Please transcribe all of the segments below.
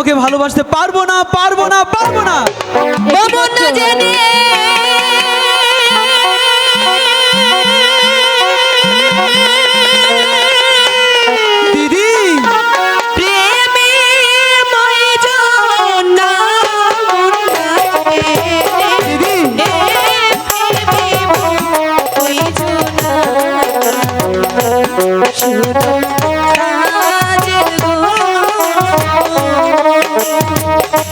তোমাকে ভালোবাসতে পারব না পারব না পারব না।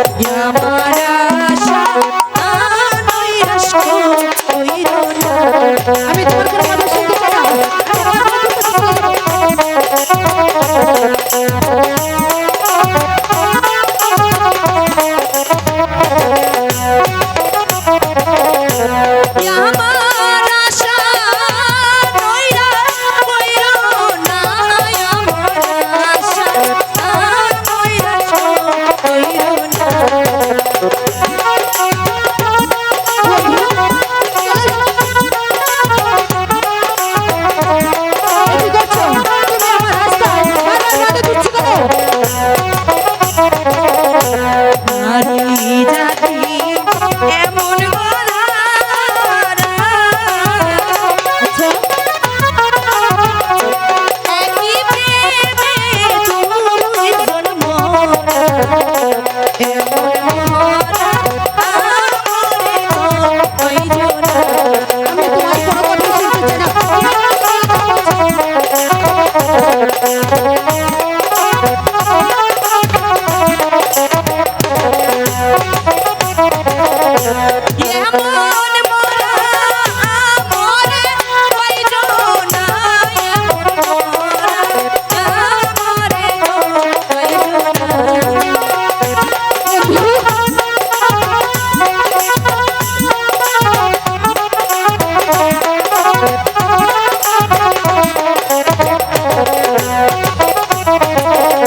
আমার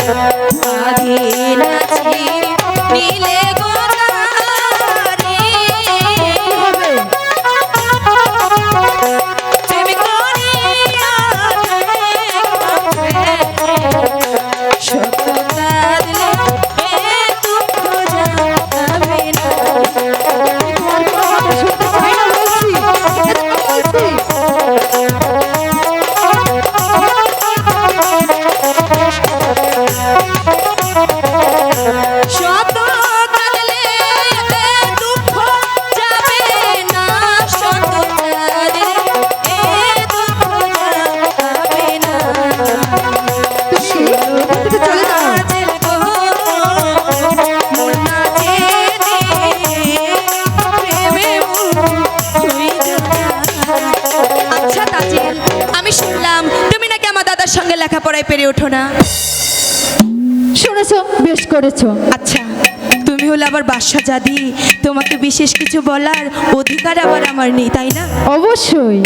স্বাধীন লেখাপড়ায় পেরে ওঠো না। শুনেছো বেশ করেছ। আচ্ছা তুমি হলে আবার বাসা জাদি তোমাকে বিশেষ কিছু বলার অধিকার আবার আমার নেই তাই না? অবশ্যই।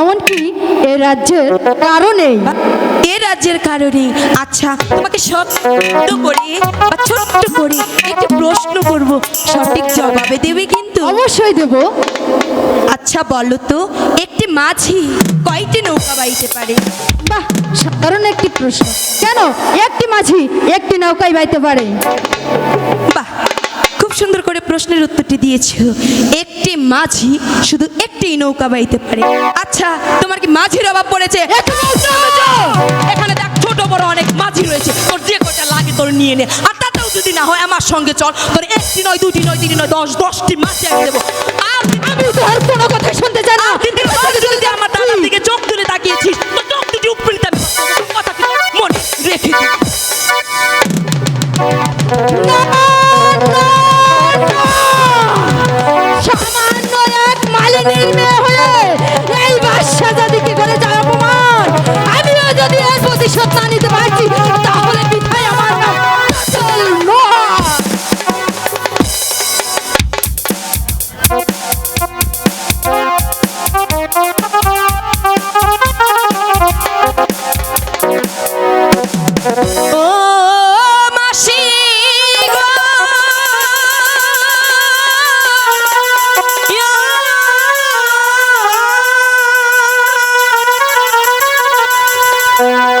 এমনকি এ রাজ্যের কারণেই এ রাজ্যের কারণে আচ্ছা তোমাকে ছোট্ট করে বা ছোট্ট করে একটি প্রশ্ন করব। সঠিক জবাবে দেবে কিন্তু? অবশ্যই দেব। আচ্ছা বলো তো একটি মাঝি কয়টি নৌকা বাইতে পারে? বাহ সাধারণ একটি প্রশ্ন। কেন? একটি মাঝি একটি নৌকায় বাইতে পারে। বাহ খুব সুন্দর করে প্রশ্নের উত্তরটি দিয়েছ। একটি মাঝি শুধু একটি নৌকা বাইতে পারে। আচ্ছা তোমার কি মাঝির অভাব পড়েছে? এখানে দেখ ছোট বড় অনেক মাঝি রয়েছে। তোর যে কটা লাগে তোর নিয়ে নে। আর তাতেও যদি না হয় আমার সঙ্গে চল। তোর একটি নয় দুটি নয় তিনটি নয় দশ দশটি মাঝি আমি দেবো। আর আমি তো আর কোনো কথা শুনতে চাই না।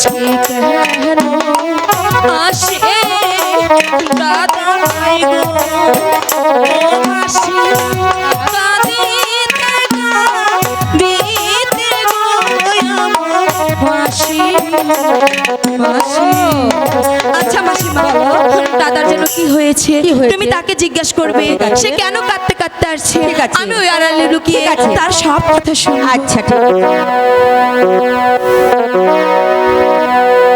আজকে কেন আসে গো আচ্ছা মাসিমা দাদার জন্য কি হয়েছে তুমি তাকে জিজ্ঞাসা করবে সে কেন কাঁদতে কাঁদতে আসছে? ঠিক আমি ওই আড়ালে লুকিয়ে তার সব কথা শুনব। আচ্ছা ঠিক আছে।